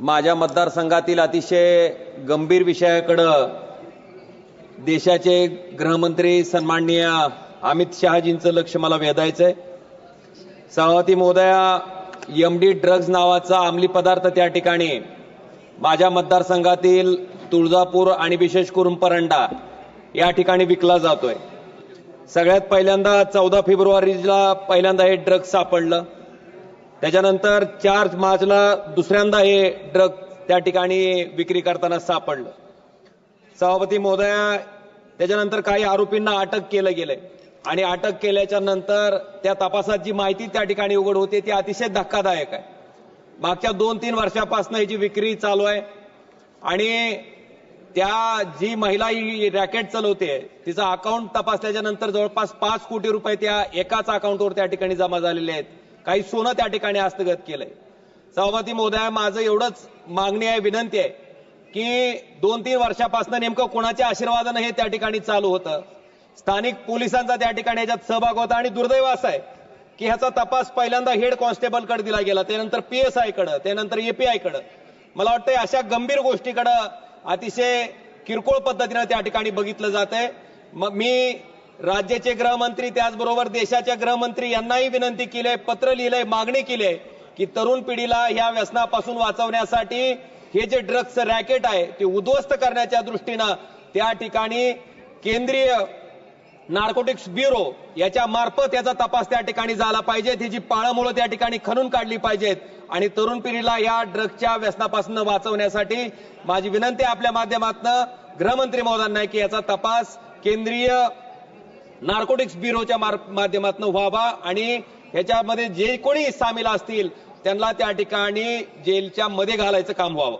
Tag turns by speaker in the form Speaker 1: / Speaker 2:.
Speaker 1: माझ्या मतदारसंघातील अतिशय गंभीर विषयाकडं देशाचे गृहमंत्री सन्माननीय अमित शहाजींचं लक्ष मला वेधायचंय. सभापती महोदया एम डी ड्रग्ज नावाचा अंमली पदार्थ त्या ठिकाणी माझ्या मतदारसंघातील तुळजापूर आणि विशेष करून परंडा या ठिकाणी विकला जातोय. सगळ्यात पहिल्यांदा चौदा फेब्रुवारीला पहिल्यांदा हे ड्रग्ज सापडलं. त्याच्यानंतर चार मार्चला दुसऱ्यांदा हे ड्रग त्या ठिकाणी विक्री करताना सापडलं. सभापती महोदया त्याच्यानंतर काही आरोपींना अटक केलं गेलंय. आणि अटक केल्याच्यानंतर त्या तपासात जी माहिती त्या ठिकाणी उघड होते ती अतिशय धक्कादायक आहे. मागच्या दोन तीन वर्षापासून याची विक्री चालू आहे आणि त्या जी महिला ही रॅकेट चालवते तिचा अकाउंट तपासल्याच्या नंतर जवळपास पाच कोटी रुपये त्या एकाच अकाउंटवर त्या ठिकाणी जमा झालेले आहेत. काही सोनं त्या ठिकाणी हस्तगत केलंय. सभापती महोदया माझं एवढंच मागणी आहे विनंती आहे की दोन तीन वर्षापासून नेमकं कोणाच्या आशीर्वादानं हे त्या ठिकाणी चालू होतं. स्थानिक पोलिसांचा त्या ठिकाणी याच्यात सहभाग होता आणि दुर्दैव असं आहे की ह्याचा तपास पहिल्यांदा हेड कॉन्स्टेबलकडे दिला गेला त्यानंतर पी एस आयकडं त्यानंतर एपीआयकडं मला वाटतंय अशा गंभीर गोष्टीकडं अतिशय किरकोळ पद्धतीनं त्या ठिकाणी बघितलं जात आहे मग मी राज्याचे गृहमंत्री त्याचबरोबर देशाच्या गृहमंत्री यांनाही विनंती केली आहे पत्र लिहिलंय मागणी केली आहे की तरुण पिढीला या व्यसनापासून वाचवण्यासाठी हे जे ड्रग्स रॅकेट आहे ते उद्ध्वस्त करण्याच्या दृष्टीनं त्या ठिकाणी केंद्रीय नार्कोटिक्स ब्युरो याच्या मार्फत याचा तपास त्या ठिकाणी झाला पाहिजे. ही जी पाळंमुळं त्या ठिकाणी खणून काढली पाहिजेत आणि तरुण पिढीला या ड्रग्सच्या व्यसनापासून वाचवण्यासाठी माझी विनंती आपल्या माध्यमातून गृहमंत्री महोदयांना की याचा तपास केंद्रीय नार्कोटिक्स ब्युरोच्या माध्यमातून व्हावा आणि ह्याच्यामध्ये जे कोणी सामील असतील त्यांना त्या ठिकाणी जेलच्या मध्ये घालायचं काम व्हावं.